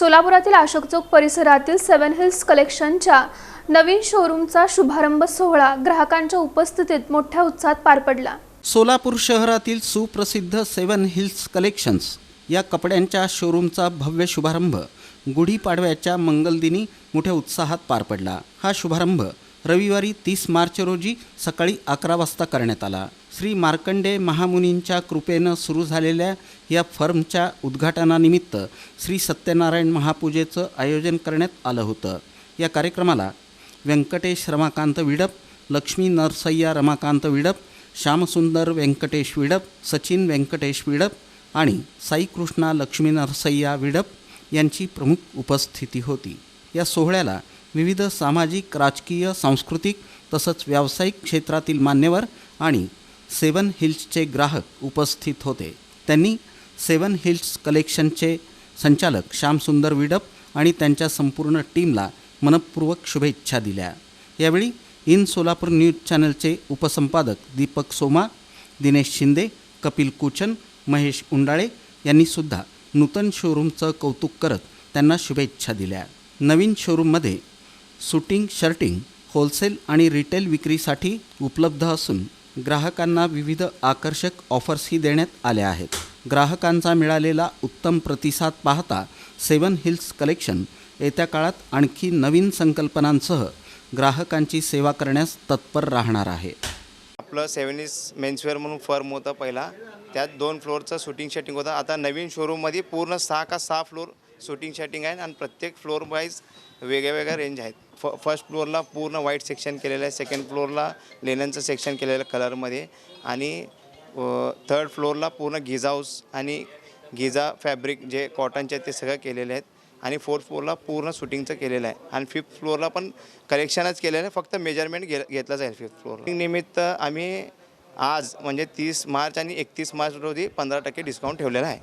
सोलापुरातील अशोक चौक परिसरातील सेवन हिल्स कलेक्शनच्या नवीन शोरूमचा शुभारंभ सोहळा ग्राहकांच्या उपस्थितीत मोठ्या उत्साहात पार पडला. सोलापूर शहरातील सुप्रसिद्ध सेवन हिल्स कलेक्शन्स या कपड्यांच्या शोरूमचा भव्य शुभारंभ गुढीपाडव्याच्या मंगलदिनी मोठ्या उत्साहात पार पडला. हा शुभारंभ रविवारी तीस मार्च रोजी सकाळी अकरा वाजता करण्यात आला. श्री मार्कंडे महामुनींच्या कृपेनं सुरू झालेल्या या फर्मच्या उद्घाटनानिमित्त श्री सत्यनारायण महापूजेचं आयोजन करण्यात आलं होतं. या कार्यक्रमाला व्यंकटेश रमाकांत विडप लक्ष्मी नरसय्या रमाकांत विडप श्यामसुंदर व्यंकटेश विडप सचिन व्यंकटेश विडप आणि साईकृष्णा लक्ष्मी नरसय्या विडप यांची प्रमुख उपस्थिती होती. या सोहळ्याला विविध सामाजिक राजकीय सांस्कृतिक तसंच व्यावसायिक क्षेत्रातील मान्यवर आणि सेवन हिल्सचे ग्राहक उपस्थित होते. त्यांनी सेवन हिल्स कलेक्शनचे संचालक श्यामसुंदर विडप आणि त्यांच्या संपूर्ण टीमला मनपूर्वक शुभेच्छा दिल्या. यावेळी इन सोलापूर न्यूज चॅनलचे उपसंपादक दीपक सोमा दिनेश शिंदे कपिल कुचन महेश उंडाळे यांनीसुद्धा नूतन शोरूमचं कौतुक करत त्यांना शुभेच्छा दिल्या. नवीन शोरूममध्ये सुटिंग शर्टिंग होलसेल आणि रिटेल विक्रीसाठी उपलब्ध असून ग्राहकांना विविध आकर्षक ऑफर्सही देण्यात आल्या आहेत. ग्राहकांचा मिळालेला उत्तम प्रतिसाद पाहता सेवन हिल्स कलेक्शन येत्या काळात आणखी नवीन संकल्पनांसह ग्राहकांची सेवा करण्यास तत्पर राहणार आहे. आपलं सेवन इज मेन्सवेअर म्हणून फर्म होतं पहिला. त्यात दोन फ्लोअरचं शूटिंग शटिंग होतं. आता नवीन शोरूममध्ये पूर्ण सहा का सहा फ्लोअर शूटिंग शॅटिंग आहे आणि प्रत्येक फ्लोअर वाईज वेगळ्या वेगळ्या रेंज आहेत. फ फर्स्ट फ्लोअरला पूर्ण व्हाईट सेक्शन केलेलं आहे सेकंड फ्लोअरला लेननचं सेक्शन केलेलं आहे कलरमध्ये आणि थर्ड फ्लोअरला पूर्ण गिझा हाऊस आणि गिझा फॅब्रिक जे कॉटनचे आहेत ते सगळं केलेले आहेत. आणि फोर्थ फ्लोअरला पूर्ण शूटिंगचं केलेलं आहे. आणि फिफ्थ फ्लोअरला पण कलेक्शनच केलेलं आहे फक्त मेजरमेंट घे घेतलं जाईल फिफ्थ फ्लोअर निमित्त आम्ही आज म्हणजे तीस मार्च आणि एकतीस मार्च रोजी पंधरा टक्के डिस्काउंट ठेवलेला आहे.